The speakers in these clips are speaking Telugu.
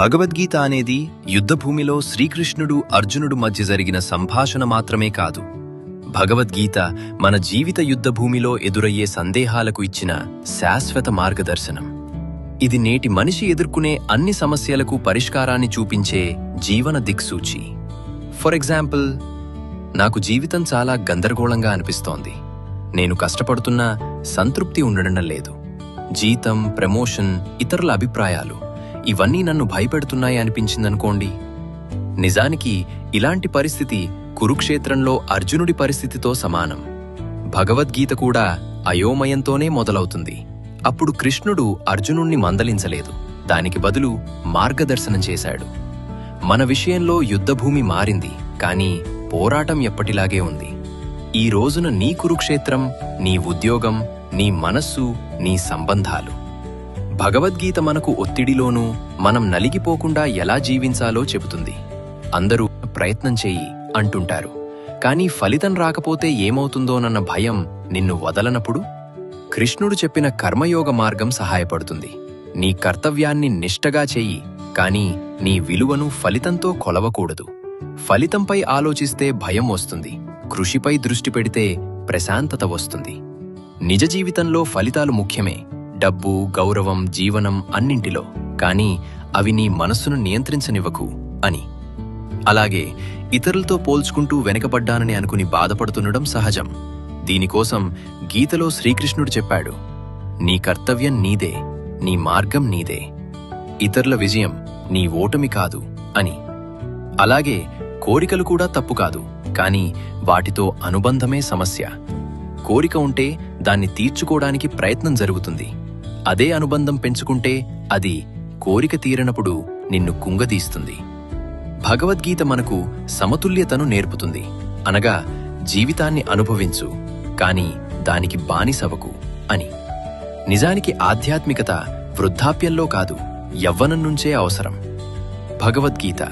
భగవద్గీత అనేది యుద్ధభూమిలో శ్రీకృష్ణుడు అర్జునుడు మధ్య జరిగిన సంభాషణ మాత్రమే కాదు. భగవద్గీత మన జీవిత యుద్ధభూమిలో ఎదురయ్యే సందేహాలకు ఇచ్చిన శాశ్వత మార్గదర్శనం. ఇది నేటి మనిషి ఎదుర్కొనే అన్ని సమస్యలకు పరిష్కారాన్ని చూపించే జీవన దిక్సూచి. ఫర్ ఎగ్జాంపుల్ నాకు జీవితం చాలా గందరగోళంగా అనిపిస్తోంది. నేను కష్టపడుతున్నా సంతృప్తి ఉండడం లేదు. జీతం ప్రమోషన్ ఇతరుల అభిప్రాయాలు. ఇవన్నీ నన్ను భయపెడుతున్నాయి అనిపించిందనుకోండి. నిజానికి ఇలాంటి పరిస్థితి కురుక్షేత్రంలో అర్జునుడి పరిస్థితితో సమానం. భగవద్గీత కూడా అయోమయంతోనే మొదలవుతుంది. అప్పుడు కృష్ణుడు అర్జునుణ్ణి మందలించలేదు. దానికి బదులు మార్గదర్శనం చేశాడు. మన విషయంలో యుద్ధభూమి మారింది కానీ పోరాటం ఎప్పటిలాగే ఉంది. ఈ రోజున నీ కురుక్షేత్రం నీ ఉద్యోగం నీ మనస్సు నీ సంబంధాలు. భగవద్గీత మనకు ఒత్తిడిలోనూ మనం నలిగిపోకుండా ఎలా జీవించాలో చెబుతుంది. అందరూ ప్రయత్నం చెయ్యి అంటుంటారు. కానీ ఫలితం రాకపోతే ఏమవుతుందోనన్న భయం నిన్ను వదలనప్పుడు? కృష్ణుడు చెప్పిన కర్మయోగ మార్గం సహాయపడుతుంది. నీ కర్తవ్యాన్ని నిష్టగా చెయ్యి కానీ నీ విలువను ఫలితంతో కొలవకూడదు. ఫలితంపై ఆలోచిస్తే భయం వస్తుంది. కృషిపై దృష్టి పెడితే ప్రశాంతత వస్తుంది. నిజ జీవితంలో ఫలితాలు ముఖ్యమే. డబ్బు గౌరవం జీవనం అన్నింటిలో. కానీ అవి నీ మనస్సును నియంత్రించనివ్వకు అని. అలాగే ఇతరులతో పోల్చుకుంటూ వెనకబడ్డానని అనుకుని బాధపడుతుండడం సహజం. దీనికోసం గీతలో శ్రీకృష్ణుడు చెప్పాడు నీ కర్తవ్యం నీదే నీ మార్గం నీదే. ఇతరుల విజయం నీ ఓటమి కాదు అని. అలాగే కోరికలు కూడా తప్పు కాదు కానీ వాటితో అనుబంధమే సమస్య. కోరిక ఉంటే దాన్ని తీర్చుకోవడానికి ప్రయత్నం జరుగుతుంది. అదే అనుబంధం పెంచుకుంటే అది కోరిక తీరనప్పుడు నిన్ను కుంగదీస్తుంది భగవద్గీత మనకు సమతుల్యతను నేర్పుతుంది. అనగా జీవితాన్ని అనుభవించు కాని దానికి బానిసవకు అని. నిజానికి ఆధ్యాత్మికత వృద్ధాప్యంలో కాదు యవ్వనం నుంచే అవసరం. భగవద్గీత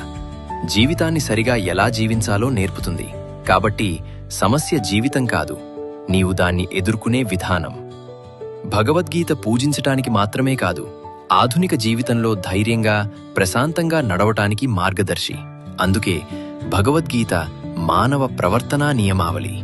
జీవితాన్ని సరిగా ఎలా జీవించాలో నేర్పుతుంది. కాబట్టి సమస్య జీవితం కాదు నీవు దాన్ని ఎదుర్కొనే విధానం. భగవద్గీత పూజించటానికి మాత్రమే కాదు ఆధునిక జీవితంలో ధైర్యంగా ప్రశాంతంగా నడవటానికి మార్గదర్శి. అందుకే భగవద్గీత మానవ ప్రవర్తనా నియమావళి.